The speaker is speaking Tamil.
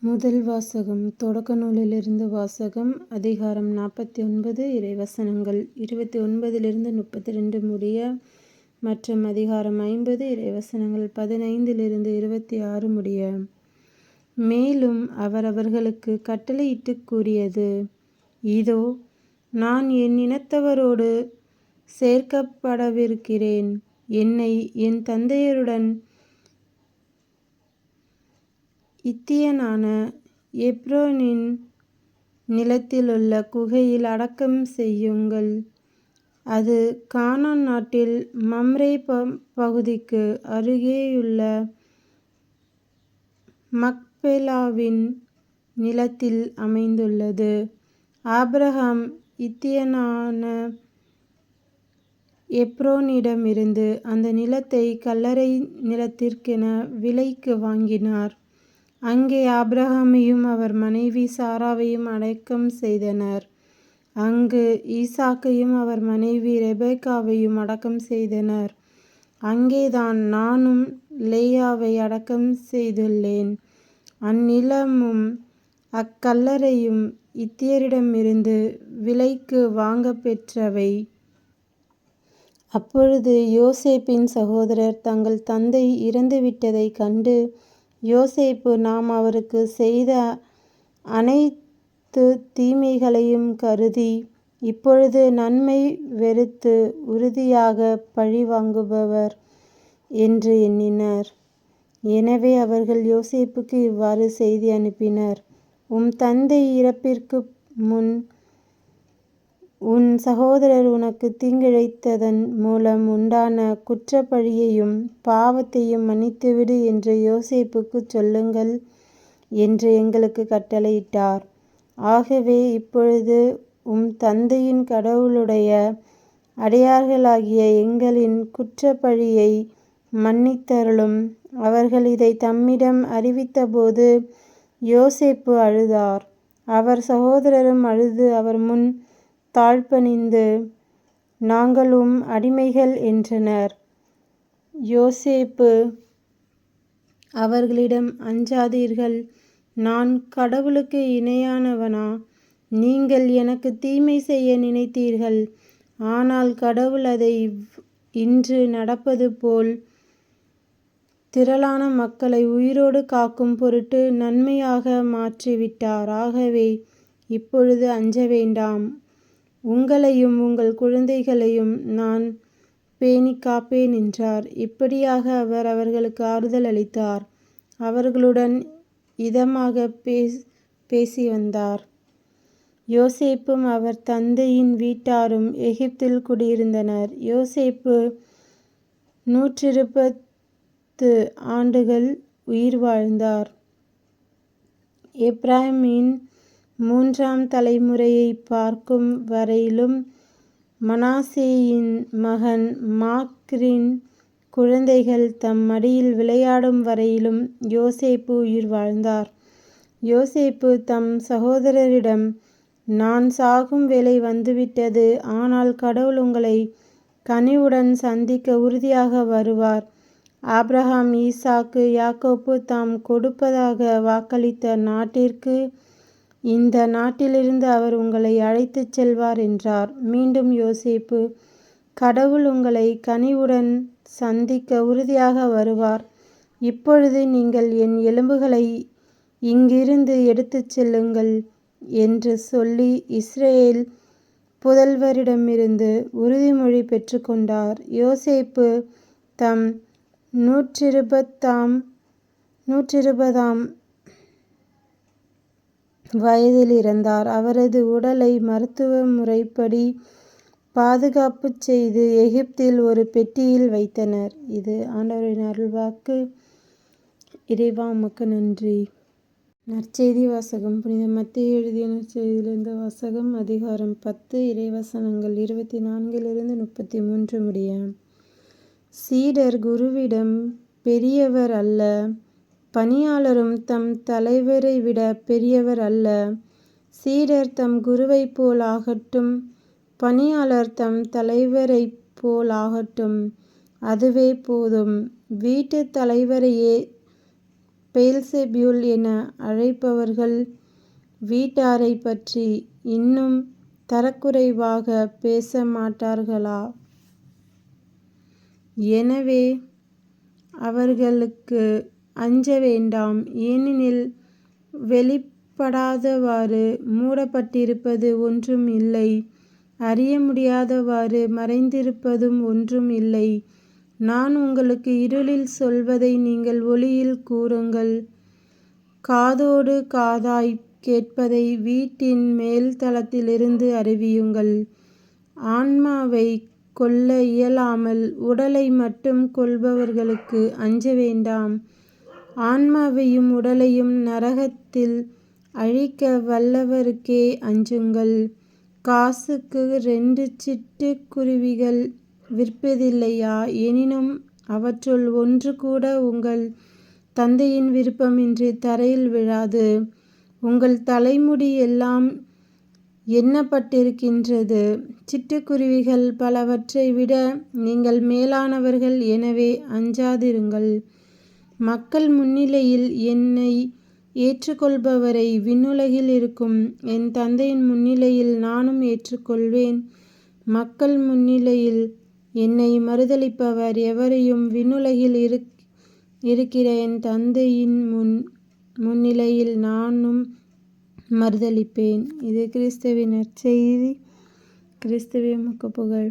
முதல் வாசகம் தொடக்க நூலிலிருந்து வாசகம் அதிகாரம் நாற்பத்தி ஒன்பது இறைவசனங்கள். இருபத்தி ஒன்பதிலிருந்து முப்பத்தி ரெண்டு முடிய மற்றும் அதிகாரம் ஐம்பது இறைவசனங்கள் பதினைந்திலிருந்து இருபத்தி ஆறு முடிய. மேலும் அவர் அவர்களுக்கு கட்டளையிட்டு கூறியது இதோ நான் என் இனத்தவரோடு சேர்க்கப்படவிருக்கிறேன். என்னை என் தந்தையருடன் இத்தியனான எப்ரோனின் நிலத்திலுள்ள குகையில் அடக்கம் செய்யுங்கள். அது கானான் நாட்டில் மம்ரே பகுதிக்கு அருகேயுள்ள மக்பேலாவின் நிலத்தில் அமைந்துள்ளது. ஆபிரகாம் இத்தியனான எப்ரோனிடமிருந்து அந்த நிலத்தை கல்லறை நிலத்திற்கென விலைக்கு வாங்கினார். அங்கே ஆபிரகாமையும் அவர் மனைவி சாராவையும் அடக்கம் செய்தனர். அங்கு ஈசாக்கையும் அவர் மனைவி ரெபேக்காவையும் அடக்கம் செய்தனர். அங்கேதான் நானும் லேயாவை அடக்கம் செய்துள்ளேன். அந்நிலமும் அக்கல்லறையும் இத்தியரிடமிருந்து விலைக்கு வாங்க பெற்றவை. அப்பொழுது யோசேப்பின் சகோதரர் தங்கள் தந்தை இறந்துவிட்டதைக் கண்டு யோசேப்பு நாம் அவருக்கு செய்த அனைத்து தீமைகளையும் கருதி இப்பொழுது நன்மை வெறுத்து உறுதியாக பழிவாங்குபவர் என்று எண்ணினர். எனவே அவர்கள் யோசேப்புக்கு இவ்வாறு செய்தி அனுப்பினர். உம் தந்தை இறப்பிற்கு முன் உன் சகோதரர் உனக்கு தீங்கிழைத்ததன் மூலம் உண்டான குற்றப்பழியையும் பாவத்தையும் மன்னித்துவிடு என்று யோசேப்புக்குச் சொல்லுங்கள் என்று எங்களுக்கு கட்டளையிட்டார். ஆகவே இப்பொழுது உம் தந்தையின் கடவுளுடைய அடையார்களாகிய எங்களின் குற்றப்பழியை மன்னித்தருளும். அவர்கள் இதை தம்மிடம் அறிவித்தபோது யோசேப்பு அழுதார். அவர் சகோதரரும் அழுது அவர் முன் தாழ்பணிந்து நாங்களும் அடிமைகள் என்றனர். யோசேப்பு அவர்களிடம் அஞ்சாதீர்கள் நான் கடவுளுக்கு இணையானவனா? நீங்கள் எனக்கு தீமை செய்ய நினைத்தீர்கள் ஆனால் கடவுள் அதை இன்று நடப்பது போல் திரளான மக்களை உயிரோடு காக்கும் பொருட்டு நன்மையாக மாற்றிவிட்டார். ஆகவே இப்பொழுது அஞ்ச வேண்டாம். உங்களையும் உங்கள் குழந்தைகளையும் நான் பேணி காப்பேன் என்றார். இப்படியாக அவர் அவர்களுக்கு ஆறுதல் அளித்தார். அவர்களுடன் இதமாக பேசி வந்தார். யோசேப்பும் அவர் தந்தையின் வீட்டாரும் எகிப்தில் குடியிருந்தனர். யோசேப்பு நூற்றிருபத்து ஆண்டுகள் உயிர் வாழ்ந்தார். எப்ராஹிமின் மூன்றாம் தலைமுறையை பார்க்கும் வரையிலும் மனாசேயின் மகன் மாக்ரின் குழந்தைகள் தம் மடியில் விளையாடும் வரையிலும் யோசேப்பு உயிர் வாழ்ந்தார். யோசேப்பு தம் சகோதரரிடம் நான் சாகும் வேலை வந்துவிட்டது ஆனால் கடவுள் உங்களை கனிவுடன் சந்திக்க உறுதியாக வருவார். ஆப்ரஹாம் ஈசாக்கு யாக்கோப்பு தாம் கொடுப்பதாக வாக்களித்த நாட்டிற்கு இந்த நாட்டிலிருந்து அவர் உங்களை அழைத்துச் செல்வார் என்றார். மீண்டும் யோசேப்பு கடவுள் உங்களை கனிவுடன் சந்திக்க உறுதியாக வருவார். இப்பொழுது நீங்கள் என் எலும்புகளை இங்கிருந்து எடுத்துச் செல்லுங்கள் என்று சொல்லி இஸ்ரேல் புதல்வரிடமிருந்து உறுதிமொழி பெற்றுக்கொண்டார். யோசேப்பு தம் நூற்றிருபத்தாம் நூற்றிருபதாம் வயதில் இறந்தார் அவரது உடலை மருத்துவ முறைப்படி பாதுகாப்பு செய்து எகிப்தில் ஒரு பெட்டியில் வைத்தனர். இது ஆண்டவரின் அருள்வாக்கு. இறைவா உமக்கு நன்றி. நற்செய்தி வாசகம். புனித மத்திய எழுதிய நற்செய்தியிலிருந்து வாசகம் அதிகாரம் பத்து இறைவசனங்கள் இருபத்தி நான்கிலிருந்து முப்பத்தி மூன்று முடிய. சீடர் குருவிடம் பெரியவர் அல்ல பணியாளரும் தம் தலைவரை விட பெரியவர் அல்ல. சீடர் தம் குருவைப் போல் ஆகட்டும் பணியாளர் தம் தலைவரைப் போல் ஆகட்டும் அதுவே போதும். வீட்டுத் தலைவரையே பெயல்செபூல் என அழைப்பவர்கள் வீட்டாரைப் பற்றி இன்னும் தரக்குறைவாகப் பேசமாட்டார்களா? எனவே அவர்களுக்கு அஞ்ச வேண்டாம். ஏனெனில் வெளிப்படாதவாறு மூடப்பட்டிருப்பது ஒன்றும் இல்லை அறிய முடியாதவாறு மறைந்திருப்பதும் ஒன்றும் இல்லை. நான் உங்களுக்கு இருளில் சொல்வதை நீங்கள் ஒளியில் கூறுங்கள் காதோடு காதாய்க் கேட்பதை வீட்டின் மேல்தளத்திலிருந்து அறிவியுங்கள். ஆன்மாவைக் கொல்ல இயலாமல் உடலை மட்டும் கொல்பவர்களுக்கு அஞ்ச வேண்டாம். ஆன்மாவையும் உடலையும் நரகத்தில் அழிக்க வல்லவருக்கே அஞ்சுங்கள். காசுக்கு ரெண்டு சிட்டுக் குருவிகள் விற்பதில்லையா? எனினும் அவற்றுள் ஒன்றுகூட உங்கள் தந்தையின் விருப்பமின்றித் தரையில் விழாது. உங்கள் தலைமுடி எல்லாம் எண்ணப்பட்டிருக்கின்றது. சிட்டுக்குருவிகள் பலவற்றை விட நீங்கள் மேலானவர்கள் எனவே அஞ்சாதிருங்கள். மக்கள் முன்னிலையில் என்னை ஏற்றுக்கொள்பவரை விண்ணுலகில் இருக்கும் என் தந்தையின் முன்னிலையில் நானும் ஏற்றுக்கொள்வேன். மக்கள் முன்னிலையில் என்னை மறுதலிப்பவர் எவரையும் விண்ணுலகில் இருக்கிற என் தந்தையின் முன் முன்னிலையில் நானும் மறுதளிப்பேன் இது கிறிஸ்துவின் நற்செய்தி. கிறிஸ்துவே முக்கப்புகழ்